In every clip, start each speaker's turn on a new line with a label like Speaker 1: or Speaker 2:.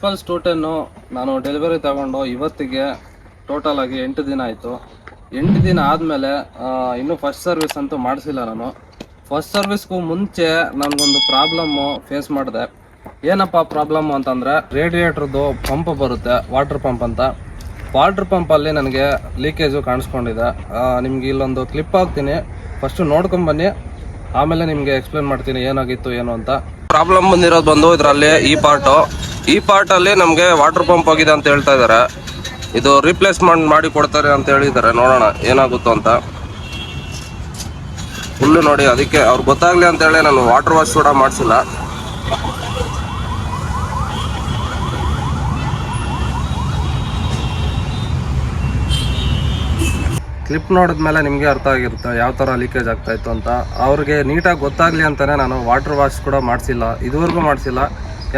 Speaker 1: ಎಕ್ಸ್ಪಲ್ಸ್ two ten ನಾನು delivery ತಗೊಂಡು ಇವತ್ತಿಗೆ ಟೋಟಲ್ ಆಗಿ ಎಂಟು ದಿನ ಆಯಿತು. ಎಂಟು ದಿನ ಆದಮೇಲೆ ಇನ್ನೂ ಫಸ್ಟ್ ಸರ್ವಿಸ್ ಅಂತೂ ಮಾಡಿಸಿಲ್ಲ ನಾನು. ಫಸ್ಟ್ ಸರ್ವಿಸ್ಗೂ ಮುಂಚೆ ನನಗೊಂದು ಪ್ರಾಬ್ಲಮ್ಮು ಫೇಸ್ ಮಾಡಿದೆ. ಏನಪ್ಪ ಪ್ರಾಬ್ಲಮ್ ಅಂತಂದರೆ, ರೇಡಿಯೇಟ್ರದ್ದು ಪಂಪ್ ಬರುತ್ತೆ, ವಾಟರ್ ಪಂಪ್ ಅಂತ. ವಾಟರ್ ಪಂಪಲ್ಲಿ ನನಗೆ ಲೀಕೇಜು ಕಾಣಿಸ್ಕೊಂಡಿದೆ. ನಿಮ್ಗೆ ಇಲ್ಲೊಂದು ಕ್ಲಿಪ್ ಹಾಕ್ತೀನಿ. ಫಸ್ಟು ನೋಡ್ಕೊಂಬನ್ನಿ ಆಮೇಲೆ ನಿಮಗೆ ಎಕ್ಸ್ಪ್ಲೇನ್ ಮಾಡ್ತೀನಿ ಏನಾಗಿತ್ತು, ಏನು ಅಂತ. ಪ್ರಾಬ್ಲಮ್ ಬಂದಿರೋದು ಬಂದು ಇದರಲ್ಲಿ ಈ ಪಾರ್ಟು. ಈ ಪಾರ್ಟ್ ಅಲ್ಲಿ ನಮಗೆ ವಾಟರ್ ಪಂಪ್ ಹೋಗಿದೆ ಅಂತ ಹೇಳ್ತಾ ಇದ್ದಾರೆ ಇದು ರಿಪ್ಲೇಸ್ಮೆಂಟ್ ಮಾಡಿ ಕೊಡ್ತಾರೆ ಅಂತ ಹೇಳಿದ್ದಾರೆ. ನೋಡೋಣ, ಏನಾಗುತ್ತೋ ಅಂತ. ಫುಲ್ಲು ನೋಡಿ, ಅದಕ್ಕೆ ಅವ್ರು ಗೊತ್ತಾಗ್ಲಿ ಅಂತ ಹೇಳಿ ನಾನು ವಾಟರ್ ವಾಶ್ ಕೂಡ ಮಾಡಿಸಿಲ್ಲ. ಕ್ಲಿಪ್ ನೋಡಿದ್ಮೇಲೆ ನಿಮಗೆ ಅರ್ಥ ಆಗಿರುತ್ತೆ, ಯಾವ ಥರ ಲೀಕೇಜ್ ಆಗ್ತಾ ಇತ್ತು ಅಂತ. ಅವ್ರಿಗೆ ನೀಟಾಗಿ ಗೊತ್ತಾಗಲಿ ಅಂತಲೇ ನಾನು ವಾಟರ್ ವಾಶ್ ಕೂಡ ಮಾಡಿಸಿಲ್ಲ. ಇದುವರೆಗೂ ಮಾಡಿಸಿಲ್ಲ.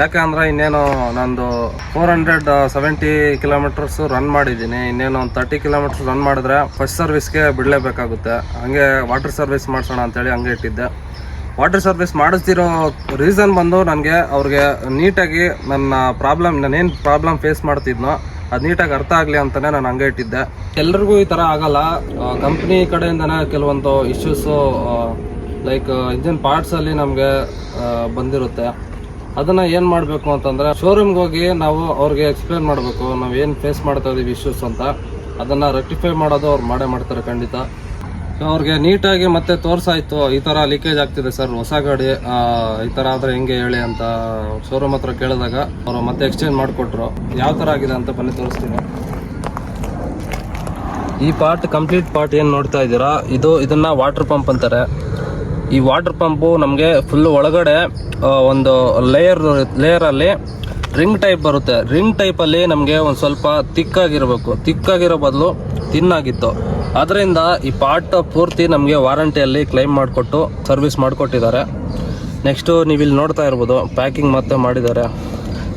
Speaker 1: ಯಾಕೆ ಅಂದರೆ ಇನ್ನೇನು ನಂದು four hundred seventy kilometres run ಮಾಡಿದ್ದೀನಿ. ಇನ್ನೇನು ಒಂದು ತರ್ಟಿ ಕಿಲೋಮೀಟರ್ಸ್ ರನ್ ಮಾಡಿದ್ರೆ ಫಸ್ಟ್ ಸರ್ವಿಸ್ಗೆ ಬಿಡಲೇಬೇಕಾಗುತ್ತೆ ಹಂಗೆ ವಾಟರ್ ಸರ್ವಿಸ್ ಮಾಡಿಸೋಣ ಅಂತೇಳಿ ಹಂಗೆ ಇಟ್ಟಿದ್ದೆ. ವಾಟರ್ ಸರ್ವಿಸ್ ಮಾಡಿಸ್ತಿರೋ ರೀಸನ್ ಬಂದು ನನಗೆ ಅವ್ರಿಗೆ ನೀಟಾಗಿ ನನ್ನ ಪ್ರಾಬ್ಲಮ್ ನಾನೇನು ಪ್ರಾಬ್ಲಮ್ ಫೇಸ್ ಮಾಡ್ತಿದ್ನೋ ಅದು ನೀಟಾಗಿ ಅರ್ಥ ಆಗಲಿ ಅಂತಲೇ ನಾನು ಹಂಗೆ ಇಟ್ಟಿದ್ದೆ. ಎಲ್ರಿಗೂ ಈ ಥರ ಆಗಲ್ಲ. ಕಂಪ್ನಿ ಕಡೆಯಿಂದನೇ ಕೆಲವೊಂದು ಇಶ್ಯೂಸು ಲೈಕ್ ಇಂಜಿನ್ ಪಾರ್ಟ್ಸಲ್ಲಿ ನಮಗೆ ಬಂದಿರುತ್ತೆ. ಅದನ್ನು ಏನು ಮಾಡಬೇಕು ಅಂತಂದ್ರೆ ಶೋರೂಮ್ಗೆ ಹೋಗಿ ನಾವು ಅವ್ರಿಗೆ ಎಕ್ಸ್ಪ್ಲೇನ್ ಮಾಡಬೇಕು, ನಾವು ಏನು ಫೇಸ್ ಮಾಡ್ತಾ ಇದೀವಿ ಇಶ್ಯೂಸ್ ಅಂತ. ಅದನ್ನ ರೆಕ್ಟಿಫೈ ಮಾಡೋದು ಅವ್ರು ಮಾಡೇ ಮಾಡ್ತಾರೆ ಖಂಡಿತ. ಅವ್ರಿಗೆ ನೀಟಾಗಿ ಮತ್ತೆ ತೋರ್ಸಾಯ್ತು, ಈ ಥರ ಲೀಕೇಜ್ ಆಗ್ತಿದೆ ಸರ್ ಹೊಸ ಗಾಡಿ ಈ ಥರ ಆದರೆ ಹೆಂಗೆ ಹೇಳಿ ಅಂತ ಶೋರೂಮ್ ಹತ್ರ ಕೇಳಿದಾಗ ಅವರು ಮತ್ತೆ ಎಕ್ಸ್ಚೇಂಜ್ ಮಾಡಿಕೊಟ್ರು. ಯಾವ ಥರ ಆಗಿದೆ ಅಂತ ಬನ್ನಿ ತೋರಿಸ್ತೀನಿ. ಈ ಪಾರ್ಟ್ ಕಂಪ್ಲೀಟ್ ಪಾರ್ಟ್ ಏನು ನೋಡ್ತಾ ಇದ್ದೀರಾ? ಇದು ಇದನ್ನ ವಾಟರ್ ಪಂಪ್ ಅಂತಾರೆ. ಈ ವಾಟರ್ ಪಂಪು ನಮಗೆ ಫುಲ್ ಒಳಗಡೆ ಒಂದು ಲೇಯರ್ ಲೇಯರಲ್ಲಿ ರಿಂಗ್ ಟೈಪ್ ಬರುತ್ತೆ. ರಿಂಗ್ ಟೈಪಲ್ಲಿ ನಮಗೆ ಒಂದು ಸ್ವಲ್ಪ ತಿಕ್ಕಾಗಿರಬೇಕು. ತಿಕ್ಕಾಗಿರೋ ಬದಲು ತಿನ್ನಾಗಿತ್ತು ಅದರಿಂದ ಈ ಪಾರ್ಟ್ ಪೂರ್ತಿ ನಮಗೆ ವಾರಂಟಿಯಲ್ಲಿ ಕ್ಲೈಮ್ ಮಾಡಿಕೊಟ್ಟು ಸರ್ವಿಸ್ ಮಾಡಿಕೊಟ್ಟಿದ್ದಾರೆ. ನೆಕ್ಸ್ಟು ನೀವು ಇಲ್ಲಿ ನೋಡ್ತಾ ಇರ್ಬೋದು ಪ್ಯಾಕಿಂಗ್ ಮತ್ತೆ ಮಾಡಿದ್ದಾರೆ.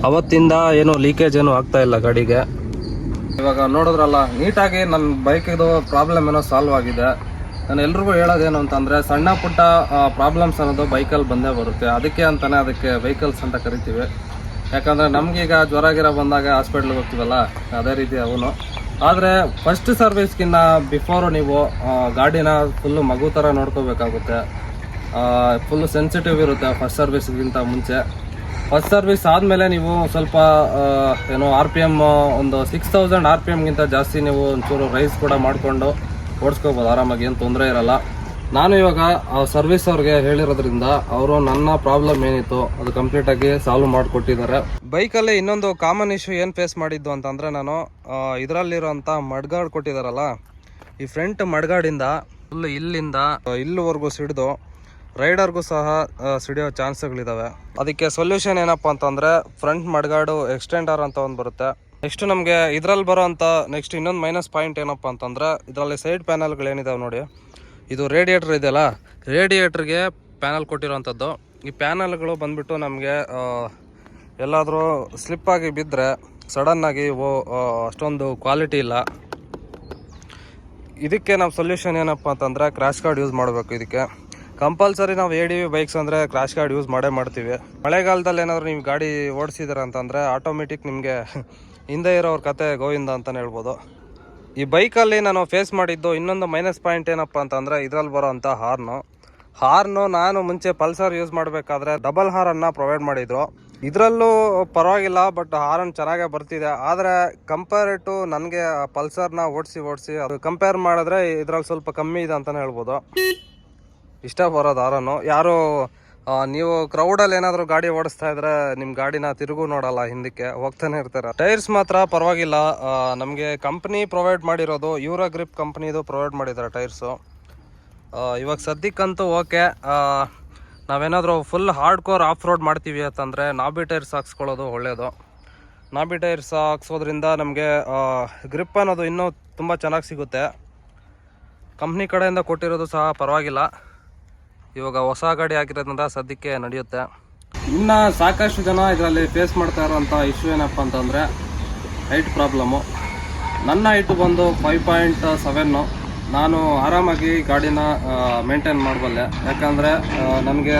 Speaker 1: ಅವತ್ತಿಂದ ಏನು ಲೀಕೇಜ್ ಏನು ಆಗ್ತಾ ಇಲ್ಲ ಗಾಡಿಗೆ. ಇವಾಗ ನೋಡಿದ್ರಲ್ಲ, ನೀಟಾಗಿ ನನ್ನ ಬೈಕಿದು ಪ್ರಾಬ್ಲಮ್ ಏನೋ ಸಾಲ್ವ್ ಆಗಿದೆ. ನಾನು ಎಲ್ರಿಗೂ ಹೇಳೋದೇನು ಅಂತಂದರೆ, ಸಣ್ಣ ಪುಟ್ಟ ಪ್ರಾಬ್ಲಮ್ಸ್ ಅನ್ನೋದು ಬೈಕಲ್ಲಿ ಬಂದೇ ಬರುತ್ತೆ. ಅದಕ್ಕೆ ಅಂತಲೇ ಅದಕ್ಕೆ ವೆಹಿಕಲ್ಸ್ ಅಂತ ಕರಿತೀವಿ. ಯಾಕಂದರೆ ನಮಗೀಗ ಜ್ವರ ಗಿರ ಬಂದಾಗ ಹಾಸ್ಪಿಟ್ಲಿಗೆ ಹೋಗ್ತೀವಲ್ಲ, ಅದೇ ರೀತಿ ಅವನು. ಆದರೆ ಫಸ್ಟ್ ಸರ್ವಿಸ್ಗಿನ್ನ ಬಿಫೋರು ನೀವು ಗಾಡಿನ ಫುಲ್ಲು ಮಗು ಥರ ನೋಡ್ಕೋಬೇಕಾಗುತ್ತೆ. ಫುಲ್ಲು ಸೆನ್ಸಿಟಿವ್ ಇರುತ್ತೆ ಫಸ್ಟ್ ಸರ್ವಿಸ್ಗಿಂತ ಮುಂಚೆ. ಫಸ್ಟ್ ಸರ್ವಿಸ್ ಆದಮೇಲೆ ನೀವು ಸ್ವಲ್ಪ ಏನು ಆರ್ ಪಿ ಎಂ ಒಂದು ಸಿಕ್ಸ್ ತೌಸಂಡ್ ಆರ್ ಪಿ ಎಮ್ಗಿಂತ ಜಾಸ್ತಿ ನೀವು ಒಂಚೂರು ರೈಸ್ ಕೂಡ ಮಾಡಿಕೊಂಡು ಓಡಿಸ್ಕೋಬೋದು, ಆರಾಮಾಗಿ, ಏನು ತೊಂದರೆ ಇರಲ್ಲ. ನಾನು ಇವಾಗ ಆ ಸರ್ವಿಸ್ ಅವ್ರಿಗೆ ಹೇಳಿರೋದ್ರಿಂದ ಅವರು ನನ್ನ ಪ್ರಾಬ್ಲಮ್ ಏನಿತ್ತು ಅದು ಕಂಪ್ಲೀಟಾಗಿ ಸಾಲ್ವ್ ಮಾಡಿಕೊಟ್ಟಿದ್ದಾರೆ. ಬೈಕಲ್ಲಿ ಇನ್ನೊಂದು ಕಾಮನ್ ಇಶ್ಯೂ ಏನು ಫೇಸ್ ಮಾಡಿದ್ದು ಅಂತಂದರೆ ನಾನು ಇದರಲ್ಲಿರೋಂಥ ಮಡ್ಗಾಡ್ ಕೊಟ್ಟಿದ್ದಾರಲ್ಲ ಈ ಫ್ರಂಟ್ ಮಡ್ಗಾಡಿಂದ ಫುಲ್ ಇಲ್ಲಿಂದ ಇಲ್ಲಿವರೆಗೂ ಸಿಡಿದು ರೈಡರ್ಗೂ ಸಹ ಸಿಡಿಯೋ ಚಾನ್ಸ್ಗಳಿದ್ದಾವೆ ಅದಕ್ಕೆ ಸೊಲ್ಯೂಷನ್ ಏನಪ್ಪ ಅಂತಂದರೆ ಫ್ರಂಟ್ ಮಡ್ಗಾಡು ಎಕ್ಸ್ಟೆಂಡರ್ ಅಂತ ಒಂದು ಬರುತ್ತೆ. ನೆಕ್ಸ್ಟ್ ನಮಗೆ ಇದರಲ್ಲಿ ಬರೋಂಥ ನೆಕ್ಸ್ಟ್ ಇನ್ನೊಂದು ಮೈನಸ್ ಪಾಯಿಂಟ್ ಏನಪ್ಪ ಅಂತಂದ್ರೆ, ಇದರಲ್ಲಿ ಸೈಡ್ ಪ್ಯಾನಲ್ಗಳೇನಿದಾವೆ ನೋಡಿ. ಇದು ರೇಡಿಯೇಟರ್ ಇದೆಯಲ್ಲ ರೇಡಿಯೇಟ್ರಿಗೆ ಪ್ಯಾನಲ್ ಕೊಟ್ಟಿರೋವಂಥದ್ದು ಈ ಪ್ಯಾನಲ್ಗಳು ಬಂದ್ಬಿಟ್ಟು ನಮಗೆ ಎಲ್ಲಾದರೂ ಸ್ಲಿಪ್ಪಾಗಿ ಬಿದ್ದರೆ ಸಡನ್ನಾಗಿ ಓ ಅಷ್ಟೊಂದು ಕ್ವಾಲಿಟಿ ಇಲ್ಲ. ಇದಕ್ಕೆ ನಾವು ಸೊಲ್ಯೂಷನ್ ಏನಪ್ಪ ಅಂತಂದರೆ ಕ್ರಾಶ್ ಕಾರ್ಡ್ ಯೂಸ್ ಮಾಡಬೇಕು ಇದಕ್ಕೆ. ಕಂಪಲ್ಸರಿ ನಾವು ಎ ಡಿ ವಿ ಬೈಕ್ಸ್ ಅಂದರೆ ಕ್ರಾಶ್ ಕಾರ್ಡ್ ಯೂಸ್ ಮಾಡೇ ಮಾಡ್ತೀವಿ. ಮಳೆಗಾಲದಲ್ಲಿ ಏನಾದರೂ ನೀವು ಗಾಡಿ ಓಡಿಸಿದಾರೆ ಅಂತಂದರೆ ಆಟೋಮೆಟಿಕ್ ನಿಮಗೆ ಹಿಂದೆ ಇರೋರ ಕತೆ ಗೋವಿಂದ ಅಂತಲೇ ಹೇಳ್ಬೋದು. ಈ ಬೈಕಲ್ಲಿ ನಾನು ಫೇಸ್ ಮಾಡಿದ್ದು ಇನ್ನೊಂದು ಮೈನಸ್ ಪಾಯಿಂಟ್ ಏನಪ್ಪ ಅಂತಂದರೆ ಇದರಲ್ಲಿ ಬರೋಂಥ ಹಾರ್ನು. ಹಾರ್ನು ನಾನು ಮುಂಚೆ ಪಲ್ಸರ್ ಯೂಸ್ ಮಾಡಬೇಕಾದ್ರೆ ಡಬಲ್ ಹಾರನ್ನು ಪ್ರೊವೈಡ್ ಮಾಡಿದರು. ಇದರಲ್ಲೂ ಪರವಾಗಿಲ್ಲ ಬಟ್ ಹಾರನ್ ಚೆನ್ನಾಗೇ ಬರ್ತಿದೆ. ಆದರೆ ಕಂಪೇರ್ ಟು ನನಗೆ ಪಲ್ಸರ್ನ ಓಡಿಸಿ ಓಡಿಸಿ ಅದು ಕಂಪೇರ್ ಮಾಡಿದ್ರೆ ಇದರಲ್ಲಿ ಸ್ವಲ್ಪ ಕಮ್ಮಿ ಇದೆ ಅಂತಲೇ ಹೇಳ್ಬೋದು. ಇಷ್ಟ ಬರೋದು ಹಾರನ್ನು ಯಾರು ನೀವು ಕ್ರೌಡಲ್ಲಿ ಏನಾದರೂ ಗಾಡಿ ಓಡಿಸ್ತಾ ಇದ್ರೆ ನಿಮ್ಮ ಗಾಡಿನ ತಿರುಗು ನೋಡಲ್ಲ, ಹಿಂದಕ್ಕೆ ಹೋಗ್ತಾನೆ ಇರ್ತಾರೆ. ಟೈರ್ಸ್ ಮಾತ್ರ ಪರವಾಗಿಲ್ಲ. ನಮಗೆ ಕಂಪ್ನಿ ಪ್ರೊವೈಡ್ ಮಾಡಿರೋದು ಯೂರೋ ಗ್ರಿಪ್ ಕಂಪ್ನಿದು ಪ್ರೊವೈಡ್ ಮಾಡಿದ್ದಾರೆ ಟೈರ್ಸು ಇವಾಗ ಸದ್ಯಕ್ಕಂತೂ ಓಕೆ ನಾವೇನಾದರೂ full hard core off road ಮಾಡ್ತೀವಿ ಅಂತಂದರೆ ನಾಬಿ ಟೈರ್ಸ್ ಹಾಕ್ಸ್ಕೊಳ್ಳೋದು ಒಳ್ಳೆಯದು ನಾಬಿ ಟೈರ್ಸ್ ಹಾಕ್ಸೋದ್ರಿಂದ ನಮಗೆ ಗ್ರಿಪ್ ಅನ್ನೋದು ಇನ್ನೂ ತುಂಬ ಚೆನ್ನಾಗಿ ಸಿಗುತ್ತೆ. ಕಂಪ್ನಿ ಕಡೆಯಿಂದ ಕೊಟ್ಟಿರೋದು ಸಹ ಪರವಾಗಿಲ್ಲ. ಇವಾಗ ಹೊಸ ಗಾಡಿ ಹಾಕಿರೋದ್ರಿಂದ ಸದ್ಯಕ್ಕೆ ನಡೆಯುತ್ತೆ. ಇನ್ನು ಸಾಕಷ್ಟು ಜನ ಇದರಲ್ಲಿ ಫೇಸ್ ಮಾಡ್ತಾ ಇರೋಂಥ ಇಶ್ಯೂ ಏನಪ್ಪ ಅಂತಂದರೆ ಹೈಟ್ ಪ್ರಾಬ್ಲಮ್ಮು ನನ್ನ ಹೈಟು ಬಂದು ಫೈವ್ ಪಾಯಿಂಟ್ ಸೆವೆನ್ನು ನಾನು ಆರಾಮಾಗಿ ಗಾಡಿನ ಮೇಂಟೈನ್ ಮಾಡಬಲ್ಲೆ. ಯಾಕಂದರೆ ನನಗೆ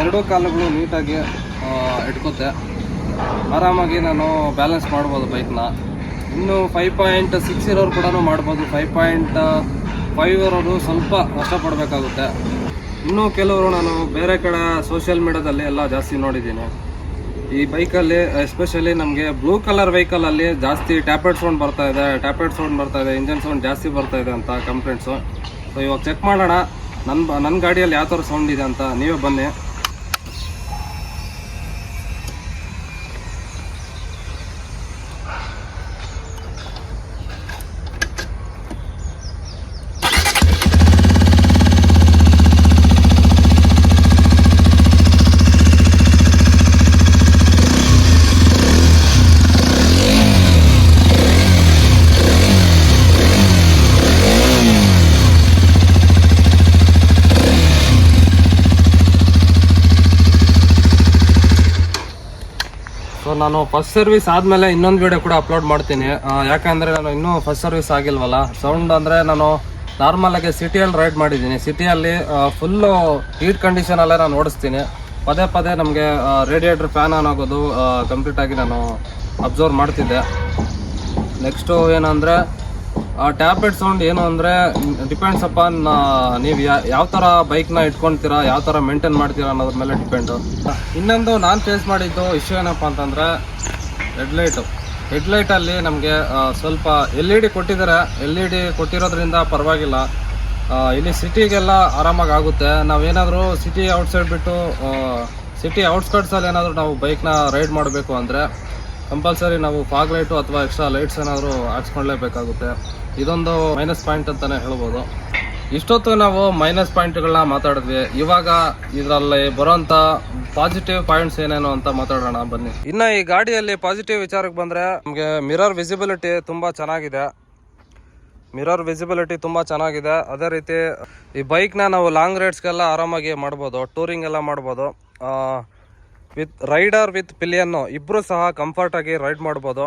Speaker 1: ಎರಡೂ ಕಾಲುಗಳು ನೀಟಾಗಿ ಇಟ್ಕೋತೆ. ಆರಾಮಾಗಿ ನಾನು ಬ್ಯಾಲೆನ್ಸ್ ಮಾಡ್ಬೋದು ಬೈಕ್ನ ಇನ್ನು ಫೈವ್ ಪಾಯಿಂಟ್ ಸಿಕ್ಸ್ ಇರೋರು ಕೂಡ ಮಾಡ್ಬೋದು. ಫೈವ್ ಪಾಯಿಂಟ್ ಫೈವ್ ಇರೋರು ಸ್ವಲ್ಪ ಕಷ್ಟಪಡಬೇಕಾಗುತ್ತೆ. ಇನ್ನೂ ಕೆಲವರು ನಾನು ಬೇರೆ ಕಡೆ ಸೋಷಿಯಲ್ ಮೀಡಿಯಾದಲ್ಲಿ ಎಲ್ಲ ಜಾಸ್ತಿ ನೋಡಿದ್ದೀನಿ. ಈ ಬೈಕಲ್ಲಿ ಎಸ್ಪೆಷಲಿ ನಮಗೆ ಬ್ಲೂ ಕಲರ್ ವೆಹಿಕಲಲ್ಲಿ ಜಾಸ್ತಿ ಟ್ಯಾಪೆಟ್ ಸೌಂಡ್ ಬರ್ತಾ ಇದೆ ಟ್ಯಾಪೆಟ್ ಸೌಂಡ್ ಬರ್ತಾ ಇದೆ ಇಂಜನ್ ಸೌಂಡ್ ಜಾಸ್ತಿ ಬರ್ತಾ ಇದೆ ಅಂತ ಕಂಪ್ಲೇಂಟ್ಸು ಸೊ ಇವಾಗ ಚೆಕ್ ಮಾಡೋಣ. ನನ್ನ ನನ್ನ ಗಾಡಿಯಲ್ಲಿ ಯಾವ ಥರ ಸೌಂಡ್ ಇದೆ ಅಂತ ನೀವೇ ಬನ್ನಿ. ನಾನು ಫಸ್ಟ್ ಸರ್ವಿಸ್ ಆದಮೇಲೆ ಇನ್ನೊಂದು ವಿಡಿಯೋ ಕೂಡ ಅಪ್ಲೋಡ್ ಮಾಡ್ತೀನಿ. ಯಾಕಂದ್ರೆ ನಾನು ಇನ್ನೂ ಫಸ್ಟ್ ಸರ್ವಿಸ್ ಆಗಿಲ್ವಲ್ಲ? ಸೌಂಡ್ ಅಂದರೆ ನಾನು ನಾರ್ಮಲ್ ಆಗಿ ಸಿಟಿಯಲ್ಲಿ ರೈಡ್ ಮಾಡಿದ್ದೀನಿ. ಸಿಟಿಯಲ್ಲಿ ಫುಲ್ಲು ಹೀಟ್ ಕಂಡೀಷನಲ್ಲೇ ನಾನು ಓಡಿಸ್ತೀನಿ. ಪದೇ ಪದೇ ನಮಗೆ ರೇಡಿಯೇಟ್ರ್ ಫ್ಯಾನ್ ಆನ್ ಆಗೋದು ಕಂಪ್ಲೀಟಾಗಿ ನಾನು ಅಬ್ಸರ್ವ್ ಮಾಡ್ತಿದ್ದೆ. ನೆಕ್ಸ್ಟು ಏನಂದರೆ ಟ್ಯಾಬ್ಲೆಟ್ ಸೌಂಡ್ ಏನು ಅಂದರೆ ಡಿಪೆಂಡ್ಸ್ ಅಪಾನ್ ನೀವು ಯಾವ ಥರ ಬೈಕ್ನ ಇಟ್ಕೊಳ್ತೀರಾ ಯಾವ ಥರ ಮೇಂಟೈನ್ ಮಾಡ್ತೀರಾ ಅನ್ನೋದ್ರ ಮೇಲೆ ಡಿಪೆಂಡು. ಇನ್ನೊಂದು ನಾನು ಫೇಸ್ ಮಾಡಿದ್ದು ಇಶ್ಯೂ ಏನಪ್ಪ ಅಂತಂದರೆ ಹೆಡ್ಲೈಟು ಹೆಡ್ಲೈಟಲ್ಲಿ ನಮಗೆ ಸ್ವಲ್ಪ ಎಲ್ ಇ ಡಿ ಕೊಟ್ಟಿದ್ದಾರೆ. ಎಲ್ ಇ ಡಿ ಕೊಟ್ಟಿರೋದ್ರಿಂದ ಪರವಾಗಿಲ್ಲ. ಆ, ಇಲ್ಲಿ ಸಿಟಿಗೆಲ್ಲ ಆರಾಮಾಗಿ ಆಗುತ್ತೆ. ನಾವೇನಾದರೂ ಸಿಟಿ ಔಟ್ಸೈಡ್ ಬಿಟ್ಟು ಸಿಟಿ ಔಟ್ಸ್ಕಟ್ಸಲ್ಲಿ ಏನಾದರೂ ನಾವು ಬೈಕ್ನ ರೈಡ್ ಮಾಡಬೇಕು ಅಂದರೆ ಕಂಪಲ್ಸರಿ ನಾವು ಫಾಗ್ ಲೈಟು ಅಥವಾ ಎಕ್ಸ್ಟ್ರಾ ಲೈಟ್ಸ್ ಏನಾದರೂ ಹಾಕ್ಸ್ಕೊಳ್ಳೇಬೇಕಾಗುತ್ತೆ ಇದೊಂದು ಮೈನಸ್ ಪಾಯಿಂಟ್ ಅಂತಲೇ ಹೇಳ್ಬೋದು. ಇಷ್ಟೊತ್ತು ನಾವು ಮೈನಸ್ ಪಾಯಿಂಟ್ಗಳನ್ನ ಮಾತಾಡಿದ್ವಿ. ಇವಾಗ ಇದರಲ್ಲಿ ಬರೋಂಥ ಪಾಸಿಟಿವ್ ಪಾಯಿಂಟ್ಸ್ ಏನೇನು ಅಂತ ಮಾತಾಡೋಣ, ಬನ್ನಿ. ಇನ್ನು ಈ ಗಾಡಿಯಲ್ಲಿ ಪಾಸಿಟಿವ್ ವಿಚಾರಕ್ಕೆ ಬಂದರೆ ನಮಗೆ ಮಿರರ್ ವಿಸಿಬಿಲಿಟಿ ತುಂಬ ಚೆನ್ನಾಗಿದೆ. ಮಿರರ್ ವಿಸಿಬಿಲಿಟಿ ತುಂಬ ಚೆನ್ನಾಗಿದೆ. ಅದೇ ರೀತಿ ಈ ಬೈಕ್ನ ನಾವು ಲಾಂಗ್ ರೈಡ್ಸ್ಗೆಲ್ಲ ಆರಾಮಾಗಿ ಮಾಡ್ಬೋದು, ಟೂರಿಂಗ್ ಎಲ್ಲ ಮಾಡ್ಬೋದು. ವಿತ್ ರೈಡರ್ ವಿತ್ ಪಿಲಿಯನ್ನು ಇಬ್ಬರು ಸಹ ಕಂಫರ್ಟಾಗಿ ರೈಡ್ ಮಾಡ್ಬೋದು.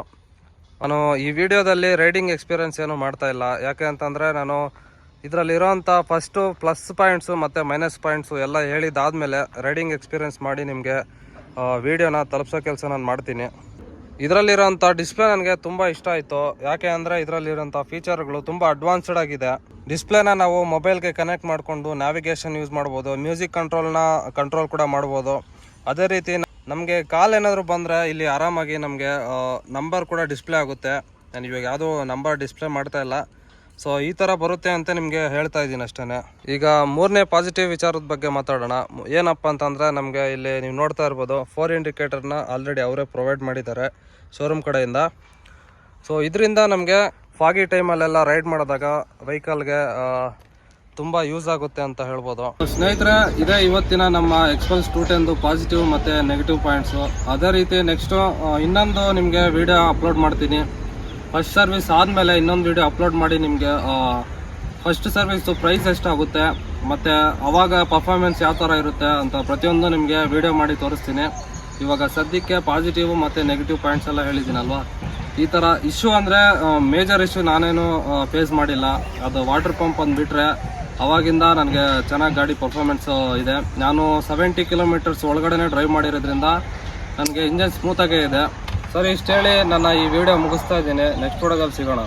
Speaker 1: ನಾನು ಈ ವಿಡಿಯೋದಲ್ಲಿ ರೈಡಿಂಗ್ ಎಕ್ಸ್ಪೀರಿಯನ್ಸ್ ಏನು ಮಾಡ್ತಾ ಇಲ್ಲ. ಯಾಕೆ ಅಂತಂದರೆ ನಾನು ಇದರಲ್ಲಿರೋಂಥ ಫಸ್ಟು ಪ್ಲಸ್ ಪಾಯಿಂಟ್ಸು ಮತ್ತು ಮೈನಸ್ ಪಾಯಿಂಟ್ಸು ಎಲ್ಲ ಹೇಳಿದ್ದಾದಮೇಲೆ ರೈಡಿಂಗ್ ಎಕ್ಸ್ಪೀರಿಯನ್ಸ್ ಮಾಡಿ ನಿಮಗೆ ವಿಡಿಯೋನ ತಲುಪಿಸೋ ಕೆಲಸ ನಾನು ಮಾಡ್ತೀನಿ. ಇದರಲ್ಲಿರೋಂಥ ಡಿಸ್ಪ್ಲೇ ನನಗೆ ತುಂಬ ಇಷ್ಟ ಆಯಿತು. ಯಾಕೆ ಅಂದರೆ ಇದರಲ್ಲಿರೋಂಥ ಫೀಚರ್ಗಳು ತುಂಬ ಅಡ್ವಾನ್ಸ್ಡ್ ಆಗಿದೆ. ಡಿಸ್ಪ್ಲೇನ ನಾವು ಮೊಬೈಲ್ಗೆ ಕನೆಕ್ಟ್ ಮಾಡಿಕೊಂಡು ನ್ಯಾವಿಗೇಷನ್ ಯೂಸ್ ಮಾಡ್ಬೋದು. ಮ್ಯೂಸಿಕ್ ಕಂಟ್ರೋಲ್ನ ಕಂಟ್ರೋಲ್ ಕೂಡ ಮಾಡ್ಬೋದು. ಅದೇ ರೀತಿ ನಮಗೆ ಕಾಲ್ ಏನಾದರೂ ಬಂದರೆ ಇಲ್ಲಿ ಆರಾಮಾಗಿ ನಮಗೆ ನಂಬರ್ ಕೂಡ ಡಿಸ್ಪ್ಲೇ ಆಗುತ್ತೆ. ನಾನು ಇವಾಗ ಯಾವುದೋ ನಂಬರ್ ಡಿಸ್ಪ್ಲೇ ಮಾಡ್ತಾ ಇಲ್ಲ. ಸೊ ಈ ಥರ ಬರುತ್ತೆ ಅಂತ ನಿಮಗೆ ಹೇಳ್ತಾ ಇದ್ದೀನಿ ಅಷ್ಟೇ ಈಗ ಮೂರನೇ ಪಾಸಿಟಿವ್ ವಿಚಾರದ ಬಗ್ಗೆ ಮಾತಾಡೋಣ. ಏನಪ್ಪ ಅಂತಂದರೆ ನಮಗೆ ಇಲ್ಲಿ ನೀವು ನೋಡ್ತಾ ಇರ್ಬೋದು ಫೋರ್ ಇಂಡಿಕೇಟರ್ನ ಆಲ್ರೆಡಿ ಅವರೇ ಪ್ರೊವೈಡ್ ಮಾಡಿದ್ದಾರೆ ಶೋರೂಮ್ ಕಡೆಯಿಂದ. ಸೊ ಇದರಿಂದ ನಮಗೆ ಫಾಗಿ ಟೈಮಲ್ಲೆಲ್ಲ ರೈಡ್ ಮಾಡಿದಾಗ ವೆಹಿಕಲ್ಗೆ ತುಂಬ ಯೂಸ್ ಆಗುತ್ತೆ ಅಂತ ಹೇಳ್ಬೋದು. ಸ್ನೇಹಿತರೆ, ಇದೇ ಇವತ್ತಿನ ನಮ್ಮ ಎಕ್ಸ್ಪಲ್ಸ್ ಟೂ ಟೆನ್ ಪಾಸಿಟಿವ್ ಮತ್ತೆ ನೆಗೆಟಿವ್ ಪಾಯಿಂಟ್ಸ್ ಅದೇ ರೀತಿ ನೆಕ್ಸ್ಟ್ ಇನ್ನೊಂದು ನಿಮಗೆ ವಿಡಿಯೋ ಅಪ್ಲೋಡ್ ಮಾಡ್ತೀನಿ. ಫಸ್ಟ್ ಸರ್ವಿಸ್ ಆದಮೇಲೆ ಇನ್ನೊಂದು ವಿಡಿಯೋ ಅಪ್ಲೋಡ್ ಮಾಡಿ ನಿಮಗೆ ಫಸ್ಟ್ ಸರ್ವಿಸ್ ಪ್ರೈಸ್ ಎಷ್ಟಾಗುತ್ತೆ, ಮತ್ತು ಅವಾಗ ಪರ್ಫಾರ್ಮೆನ್ಸ್ ಯಾವ ಥರ ಇರುತ್ತೆ ಅಂತ ಪ್ರತಿಯೊಂದು ನಿಮಗೆ ವಿಡಿಯೋ ಮಾಡಿ ತೋರಿಸ್ತೀನಿ. ಇವಾಗ ಸದ್ಯಕ್ಕೆ ಪಾಸಿಟಿವ್ ಮತ್ತು ನೆಗೆಟಿವ್ ಪಾಯಿಂಟ್ಸ್ ಎಲ್ಲ ಹೇಳಿದ್ದೀನಲ್ವಾ? ಈ ಥರ ಇಶ್ಯೂ ಅಂದರೆ ಮೇಜರ್ ಇಶ್ಯೂ ನಾನೇನು ಫೇಸ್ ಮಾಡಿಲ್ಲ. ಅದು ವಾಟರ್ ಪಂಪ್ ಅಂದ್ಬಿಟ್ರೆ ಅವಾಗಿಂದ ನನಗೆ ಚೆನ್ನಾಗಿ ಗಾಡಿ ಪರ್ಫಾರ್ಮೆನ್ಸ್ ಇದೆ. ನಾನು ಸೆವೆಂಟಿ ಕಿಲೋಮೀಟರ್ಸ್ ಒಳಗಡೆನೇ ಡ್ರೈವ್ ಮಾಡಿರೋದ್ರಿಂದ ನನಗೆ ಇಂಜನ್ ಸ್ಮೂತಾಗೇ ಇದೆ. ಸರಿ, ಇಷ್ಟು ಹೇಳಿ ನನ್ನ ಈ ವಿಡಿಯೋ ಮುಗಿಸ್ತಾ ಇದ್ದೀನಿ. ನೆಕ್ಸ್ಟ್ ವಿಡಿಯೋದಲ್ಲಿ ಸಿಗೋಣ.